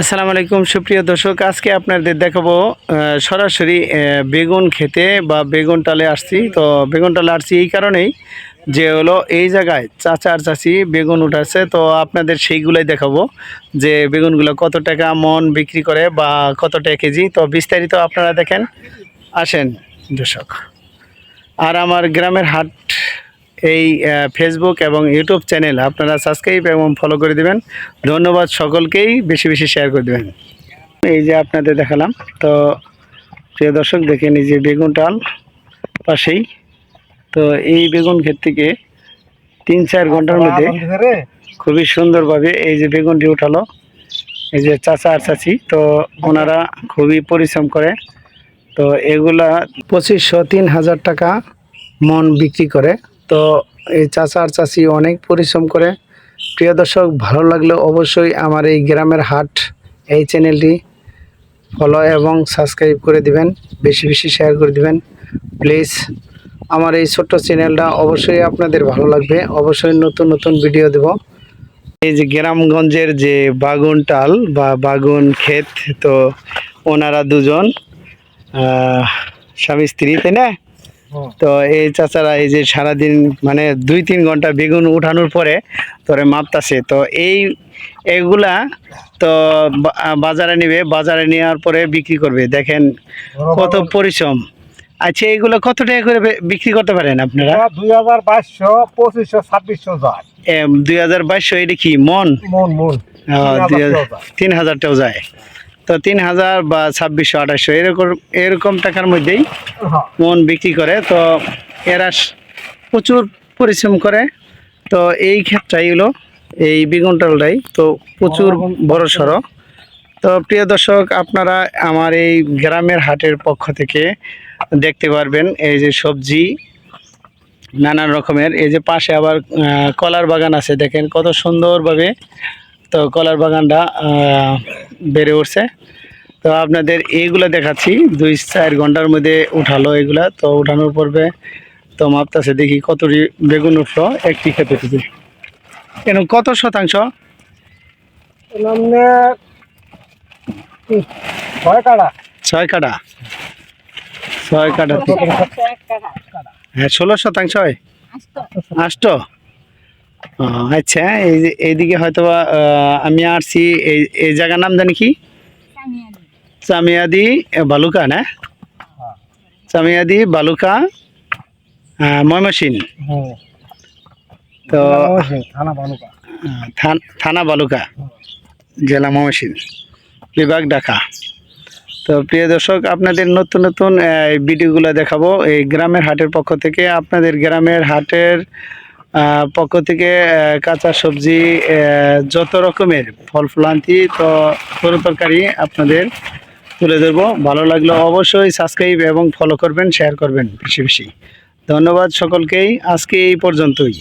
আসসালামু আলাইকুম, সুপ্রিয় দর্শক, আজকে আপনাদের দেখাবো সরাসরি বেগুন খেতে বা বেগুন টালে আসছি। তো বেগুন টালে আসছি এই কারণেই যে হলো এই জায়গায় চাচা আর চাচি বেগুন উঠাচ্ছে। তো আপনাদের সেইগুলোই দেখাবো যে বেগুনগুলো কত টাকা মন বিক্রি করে বা কত টাকা কেজি। তো বিস্তারিত আপনারা দেখেন, আসেন দর্শক। আর আমার গ্রামের হাট এই ফেসবুক এবং ইউটিউব চ্যানেল আপনারা সাবস্ক্রাইব এবং ফলো করে দিবেন। ধন্যবাদ সকলকেই বেশি বেশি শেয়ার করে দেবেন। এই যে আপনাদের দেখালাম তো প্রিয় দর্শক দেখেন এই যে বেগুন টাল পাশেই। তো এই বেগুন ক্ষেত থেকে তিন চার ঘণ্টার মধ্যে খুবই সুন্দরভাবে এই যে বেগুনটি উঠালো। এই যে চাচা আর চাচি তো ওনারা খুবই পরিশ্রম করে। তো এগুলা পঁচিশশো তিন হাজার টাকা মন বিক্রি করে। তো এই চাচা আর চাচি অনেক পরিশ্রম করে। প্রিয় দর্শক, ভালো লাগলে অবশ্যই আমার এই গ্রামের হাট এই চ্যানেলটি ফলো এবং সাবস্ক্রাইব করে দিবেন, বেশি বেশি শেয়ার করে দিবেন। প্লিজ আমার এই ছোট্ট চ্যানেলটা অবশ্যই আপনাদের ভালো লাগবে। অবশ্যই নতুন নতুন ভিডিও দেব। এই যে গ্রামগঞ্জের যে বাগুন টাল বা বাগুন ক্ষেত, তো ওনারা দুজন স্বামী স্ত্রী, তাই না? তো এই চাচারা এই যে সারাদিন মানে দুই তিন ঘণ্টা বেগুন উঠানোর পরে তোরে মাপতাছে। তো এই এগুলা তো বাজারে নেবে বাজারে নেওয়ার পরে বিক্রি করবে। দেখেন কত পরিশ্রম। আচ্ছা এইগুলো কত টাকা করে বিক্রি করতে পারেন আপনারা? দুই হাজার বাইশশো পঁচিশশো ছাব্বিশশো যায়। দুই হাজার বাইশশো এটা কি মন? মন মন। তিন হাজারটাও যায়। তো তিন হাজার বা ছাব্বিশশো আঠাশশো এরকম এরকম টাকার মধ্যেই মন বিক্রি করে। তো এরা প্রচুর পরিশ্রম করে। তো এই ক্ষেত্রেই হলো এই বেগুনটালটাই তো প্রচুর বড় সড়ো। তো প্রিয় দর্শক আপনারা আমার এই গ্রামের হাটের পক্ষ থেকে দেখতে পারবেন এই যে সবজি নানান রকমের। এই যে পাশে আবার কলার বাগান আছে। দেখেন কত সুন্দরভাবে তো কলার বাগানটা বেড়ে উঠছে। তো আপনাদের এইগুলা দেখাচ্ছি দুই চার ঘণ্টার মধ্যে উঠালো এগুলা। তো উঠানোর পর্বে তো মাপতাছে দেখি কত বেগুন উঠল একটি খেতে থেকে কেন কত শতাংশ? ছয় কাটা ছয় কাটা ছয় কাটা হ্যাঁ ষোলো শতাংশ হয়। আষ্ট? আচ্ছা এই এইদিকে হয়তো বা, আমি আসছি এই এই জায়গার নাম জানি কি? চামিয়াদি বালুকা না? চামিয়াদি বালুকা আহ, ময়মনসিং তো থানা বালুকা। থানা বালুকা জেলা ময়মনসিং বিভাগ ঢাকা। তো প্রিয় দর্শক আপনাদের নতুন নতুন ভিডিওগুলো দেখাবো। এই গ্রামের হাটের পক্ষ থেকে আপনাদের গ্রামের হাটের পক্ষ থেকে কাঁচা সবজি যত রকমের ফল ফুলান্তি, তো তরু তরকারি আপনাদের তুলে ধরবো। ভালো লাগল অবশ্যই সাবস্ক্রাইব এবং ফলো করবেন শেয়ার করবেন বেশি বেশি। ধন্যবাদ সকলকেই। আজকে এই পর্যন্তই।